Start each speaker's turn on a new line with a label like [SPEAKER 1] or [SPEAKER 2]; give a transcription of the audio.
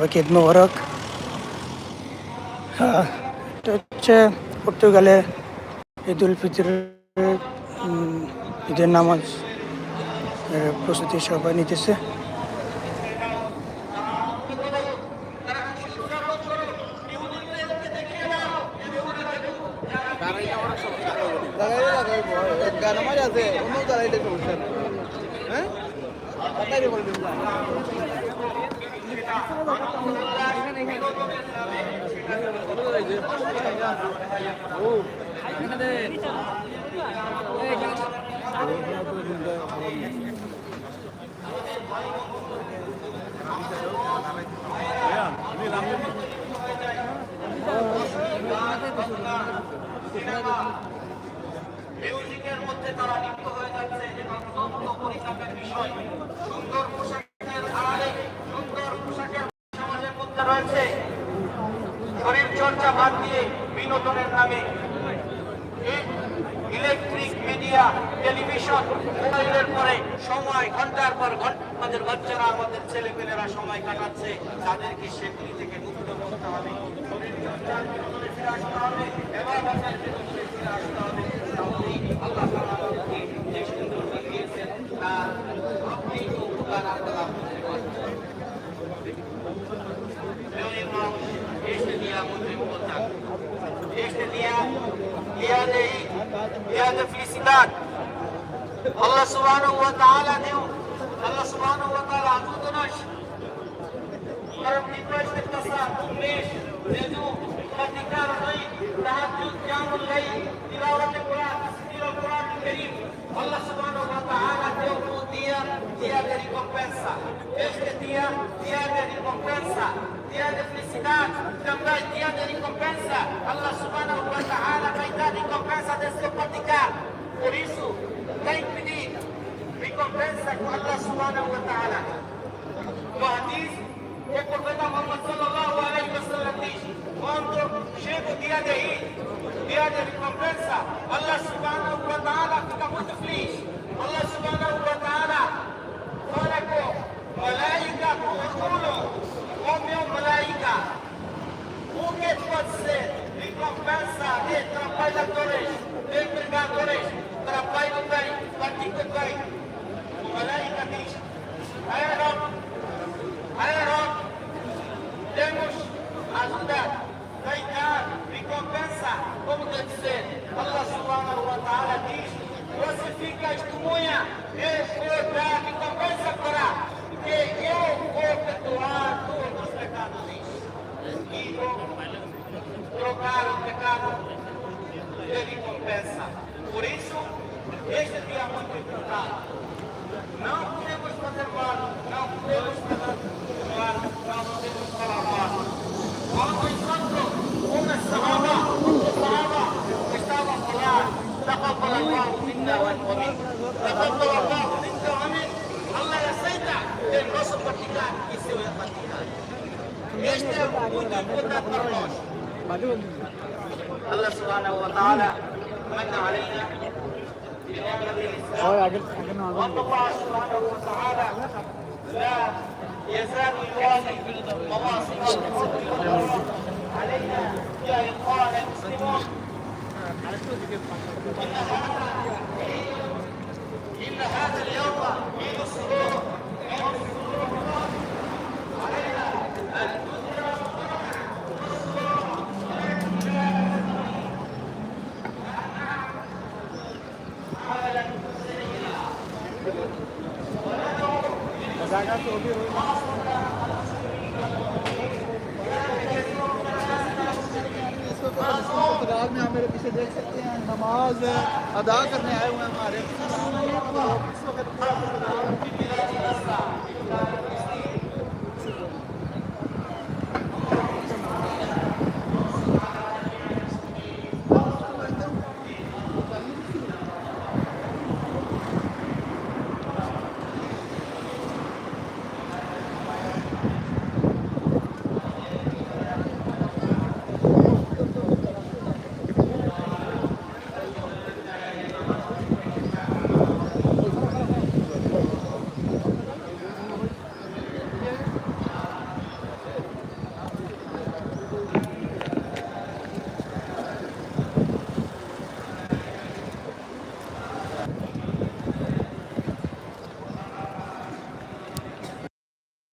[SPEAKER 1] সবাইকে ঈদ মোবারক হ্যাঁ, হচ্ছে পর্তুগালে ঈদ উল ফিতরের ঈদের নামাজ প্রস্তুতি সবাই নিতেছে
[SPEAKER 2] হ্যাঁ
[SPEAKER 3] মিউজিকের মধ্যে তারা লিপ্ত হয়ে যাচ্ছে এবং তথ্য পরিচাপের বিষয়। সুন্দর পোশাকের সমাজের রয়েছে। শরীর চর্চা বাদ দিয়ে বিনোদনের নামে ইলেকট্রিক মিডিয়া, টেলিভিশন, মোবাইলের পরে সময়, ঘণ্টার পর ঘণ্টা আমাদের বাচ্চারা, আমাদের ছেলেমেয়েরা সময় কাটাচ্ছে। তাদেরকে সেগুলি থেকে মুক্ত করতে হবে। শরীর চর্চার বিনোদনে ফিরে আসতে হবে। এবং ফিরে আসতে হবে তাহলেই আল্লাহ তাআলা আমাদেরকে যে সুন্দর দিয়েছেন তার আপনি উপকার আমরা লাভ করতে পারব Meu irmão, este dia é muito importante. Este dia, dia de, dia de felicidade. Subhanahu wa ta'ala ajuda-nos para depois de passar um mês de praticar o rei, tahajjud, qiyamul layl, tilawat al-Quran, assistir ao Quran Karim. Allah subhanahu wa ta'ala deu um dia, dia de recompensa. Este dia, dia de recompensa, dia de felicidade, também dia de recompensa. Allah subhanahu wa ta'ala vai dar recompensa de seu praticar. Com Allah subhanahu wa ta'ala. O hadith que o profeta Muhammad sallallahu alaihi wasallam diz: quando chega o dia de Eid, dia de recompensa, Allah subhanahu wa ta'ala fica muito feliz. Allah subhanahu wa ta'ala fala com malaika, com orgulho, com meu malaika. O que pode ser recompensa de trabalhadores, de empregadores, trabalho bem, pratica bem. Por isso, este dia é muito importante. Não podemos fazer mal, não podemos fazer mal, não podemos falar mal. Quando encontro uma sahaba, um sahaba estava a falar, تقبل الله منا ومنك تقبل الله منا ومنك الله e seu praticar. Este é muito importante para nós. الله سبحانه وتعالى من علينا بنعمة الإسلام وأن الله سبحانه وتعالى لا يزال يواصل مواصل علينا يا إخوان المسلمون. إن هذا إن هذا اليوم
[SPEAKER 2] में आप मेरे पीछे देख सकते हैं नमाज़ अदा करने आए हुए हैं हमारे